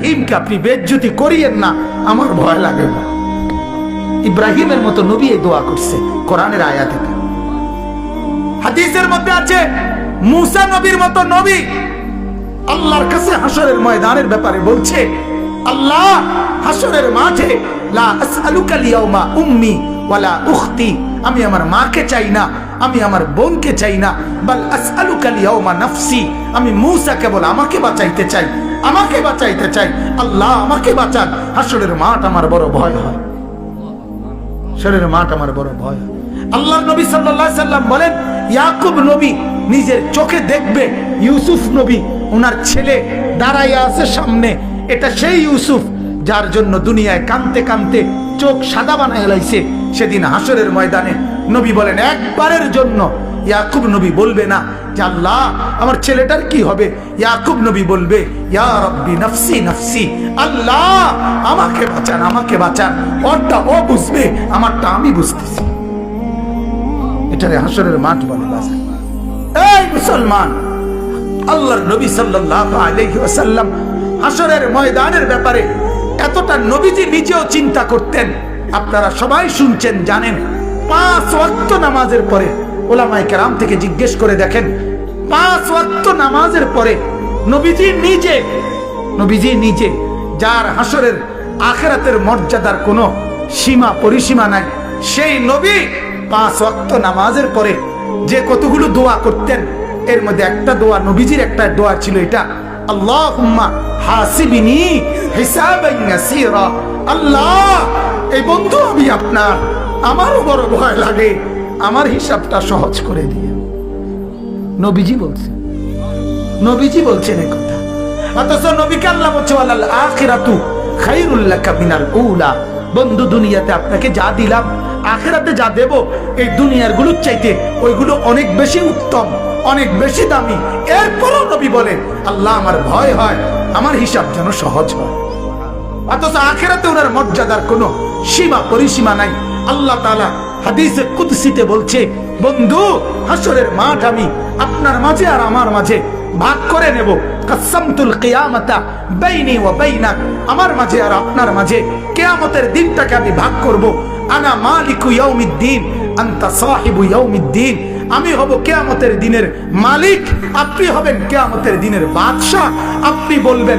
ইব্রাহিমকে আপনি বেজ্জুতি করিয়েন না, আমার ভয় লাগে না। ইব্রাহিমের মতো নবী এই দোয়া করছে, কোরআনের আয়াতে। হাদিসের মধ্যে আছে, মুসা নবীর মতো নবী আল্লাহর কাছে হাসরের ময়দানের ব্যাপারে বলছে, আল্লাহ, হাসরের মাঠে লা আসআলুকা লিয়াউমা উম্মি ওয়ালা উখতি। আমি আমার মাকে চাই না, আমি আমার বোনকে চাই না, বাল আসআলুকা লিয়াউমা নাফসি। আমি মূসা কেবল আমাকে বাঁচাইতে চাই। আমাকে বাঁচাইতে চাই। আল্লাহ আমাকে বাঁচান হাসরের মাঠ আমার বড় ভয় হয়। শরীরের মাঠ আমার বড় ভয়। আল্লাহর নবী সাল্লাল্লাহু সাল্লাম বলেন, ইয়াকুব নবী নিজের চোখে দেখবে, ইউসুফ নবী ওনার ছেলে দাঁড়াইয়া আছে সামনে। এটা সেই ইউসুফ যার জন্য দুনিয়ায় কানতে কানতে চোখ সাদা বানায় লাইছে। সেদিন হাসরের ময়দানে নবী বলেন, একবারের জন্য ইয়াকুব নবী বলবে না, যে আল্লাহ, আমার ছেলেটার কি হবে? ইয়াকুব নবী বলবে, ইয়া নফসি নফসি, আল্লাহ, আমাকে বাঁচান আমাকে বাঁচান। ওরটা ও বুঝবে, আমারটা আমি বুঝতেছি। এটারে হাসরের মাঠ বলে বাজার। এই মুসলমান, আল্লাহর নবী সাল্লাল্লাহু আলাইহি ওয়াসাল্লাম হাসরের ময়দানের ব্যাপারে এতটা নবীজি নিজেও চিন্তা করতেন। আপনারা সবাই শুনছেন, জানেন, পাঁচ ওয়াক্ত নামাজের পরে ওলামায়ে কেরাম থেকে জিজ্ঞেস করে দেখেন, পাঁচ ওয়াক্ত নামাজের পরে নবীজি নিজে নবীজি নিজে যার হাসরের আখেরাতের মর্যাদার কোনো সীমা পরিসীমা নাই, সেই নবী পাঁচ ওয়াক্ত নামাজের পরে যে কতগুলো দোয়া করতেন, এর মধ্যে একটা দোয়া, নবীজির একটা দোয়া ছিল এটা, আল্লাহুম্মা হাসিবিনি আল্লাহ, এই বন্ধু আমি আপনার, আমারও বড় ভয় লাগে। আমার হিসাবটা সহজ করে দিয়ে। নবীজি বলছে নবীজি বলছেন অথচ বলছে আখিরাতু খাইরুল লাকা উলা। বন্ধু, দুনিয়াতে আপনাকে যা দিলাম, আখিরাতে যা দেব, এই দুনিয়ারগুলোর চাইতে ওইগুলো অনেক বেশি উত্তম, অনেক বেশি দামি। এরপরও নবী বলেন, আল্লাহ আমার ভয় হয়, আমার হিসাব যেন সহজ হয়। অথচ আখেরাতে ওনার মর্যাদার কোনো সীমা, পরিসীমা নাই। আল্লাহ তাআলা হাদিসে কুদসিতে বলছে, বন্ধু, হাসরের মাঠ আমি আপনার মাঝে আর আমার মাঝে ভাগ করে নেব। কাসামতুল কিয়ামাতা বাইনি ওয়া বাইনাক। আমার মাঝে আর আপনার মাঝে কিয়ামতের দিনটাকে আমি ভাগ করব। আনা মালিকু ইয়াউমিদ্দিন, আনতা সাহিবু ইয়াউমিদ্দিন। আমি হব কেয়ামতের দিনের মালিক, আপনি হবেন কেয়ামতের দিনের বাদশাহ। আপনি বলবেন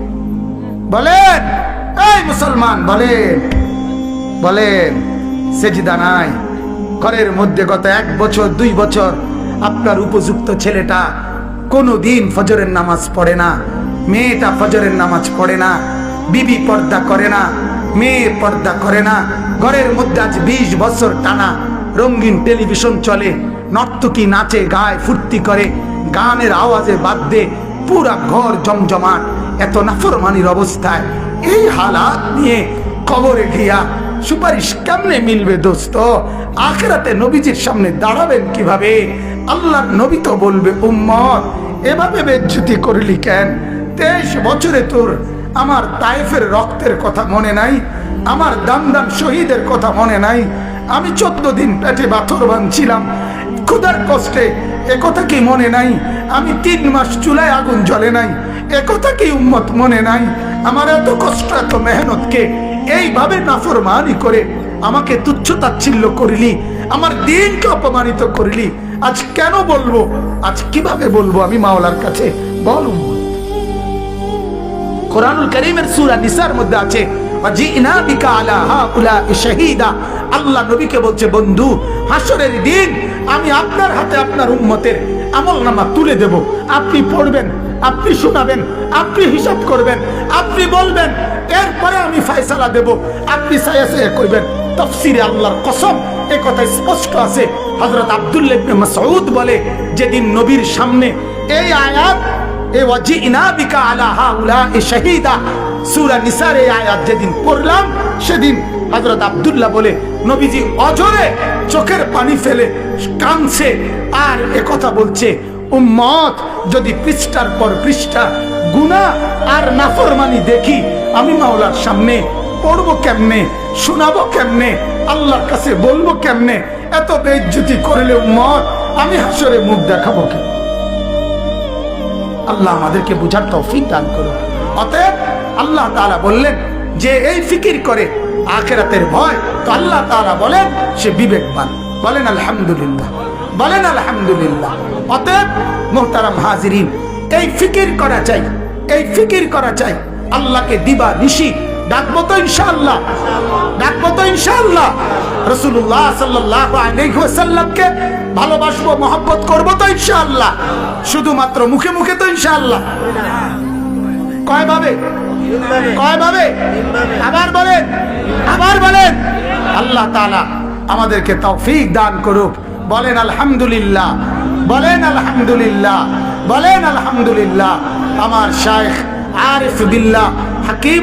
বলেন, এই মুসলমান, বলেন বলেন, সেজিদা নাই। ঘরের মধ্যে গত এক বছর, দুই বছর আপনার উপযুক্ত ছেলেটা কোনো দিন ফজরের নামাজ পড়ে না, মেয়েটা ফজরের নামাজ পড়ে না, বিবি পর্দা করে না, মেয়ে পর্দা করে না। ঘরের মধ্যে আজ বিশ বছর টানা রঙিন টেলিভিশন চলে, নর্তকী নাচে, গায়ে, ফুর্তি করে, গানের আওয়াজে বাদ দে, পুরা ঘর জমজমাট। এত নাফরমানির অবস্থায় এই হালাত নিয়ে কবরে গিয়া সুপারিশ কেমনে মিলবে দোস্ত? আখেরাতে নবীজির সামনে দাঁড়াবেন কীভাবে? আল্লাহর নবী তো বলবে, উম্মত, এভাবে বেজ্জুতি করলি কেন? তেইশ বছরে তোর আমার তাইফের রক্তের কথা মনে নাই, আমার দাম দাম শহীদের কথা মনে নাই। আমি চোদ্দ দিন পেটে পাথর বাঁধছিলাম। ক্ষুধার কষ্টে একথা কি মনে নাই? আমি তিন মাস চুলায় আগুন জ্বলে নাই। একথা কি উম্মত মনে নাই? আমার এত কষ্ট, এত মেহনতকে এইভাবে নাফরমানি করে আমাকে তুচ্ছ তাচ্ছিল্য করিলি, আমার দিনকে অপমানিত করিলি। আজ কেন বলব? আজ কীভাবে বলব আমি মাওলার কাছে? বল। কোরআনুল করিমের সূরা নিসার মধ্যে আছে আল্লাহ নবীকে বলছে, বন্ধু হাসরের দিন আমি আপনার হাতে আপনার উম্মতের আমলনামা তুলে দেব। আপনি পড়বেন, আপনি শোনাবেন, আপনি হিসাব করবেন, আপনি বলবেন, এরপরে আমি ফয়সালা দেব। আপনি করবেন। তফসিরে আল্লাহর কসম, এ কথা স্পষ্ট আছে। হজরত আব্দুল্লাহ মাসউদ বলে, যেদিন নবীর সামনে এই আয়াত, এ ওয়াজিনা বিকা আলা হাউলা এ শাহিদা সূরা নিসার এই আয়াত যেদিন পড়লাম, সেদিন হযরত আব্দুল্লাহ বলে, নবীজি অজরে চোখের পানি ফেলে কাঁদছে আর এ কথা বলছে, উম্মত, যদি পৃষ্ঠার পর পৃষ্ঠা, গুনাহ আর নাফরমানি দেখি, আমি মাওলার সামনে পড়ব কেমনে, শোনাবো কেমনে, আল্লাহর কাছে বলব কেমনে, এত বেজ্জতি করলে উম্মত, আমি হাসরে মুখ দেখাবো কে আল্লাহ আমাদেরকে বুঝার তৌফিক দান করুন। অতএব আল্লাহ তাআলা বললেন যে, এই ফিকির করে আখেরাতের ভয় তো আল্লাহ তাআলা বলেন, সে বিবেকবান। বলেন, আলহামদুলিল্লাহ। বলেন, আলহামদুলিল্লাহ। অতএব মোহতারাম হাজিরিন, এই ফিকির করা চাই, এই ফিকির করা চাই। আল্লাহকে দিবা নিশি। ডাকবো তো ইনশাআল্লাহ। ডাকবো তো ইনশাআল্লাহ। রসুল্লাহ সাল্লাহ ভালোবাসবো, মহব্বত করব তো ইনশাআল্লাহ। শুধুমাত্র মুখে মুখে তো ইনশাআল্লাহ। কয় ভাবে? কয় ভাবে? আবার বলেন আবার বলেন। আল্লাহ তালা আমাদেরকে তৌফিক দান করুক। বলেন আলহামদুলিল্লাহ। বলেন আলহামদুলিল্লাহ। বলেন আলহামদুলিল্লাহ। আমার শাইখ আরিফ বিল্লাহ হাকিম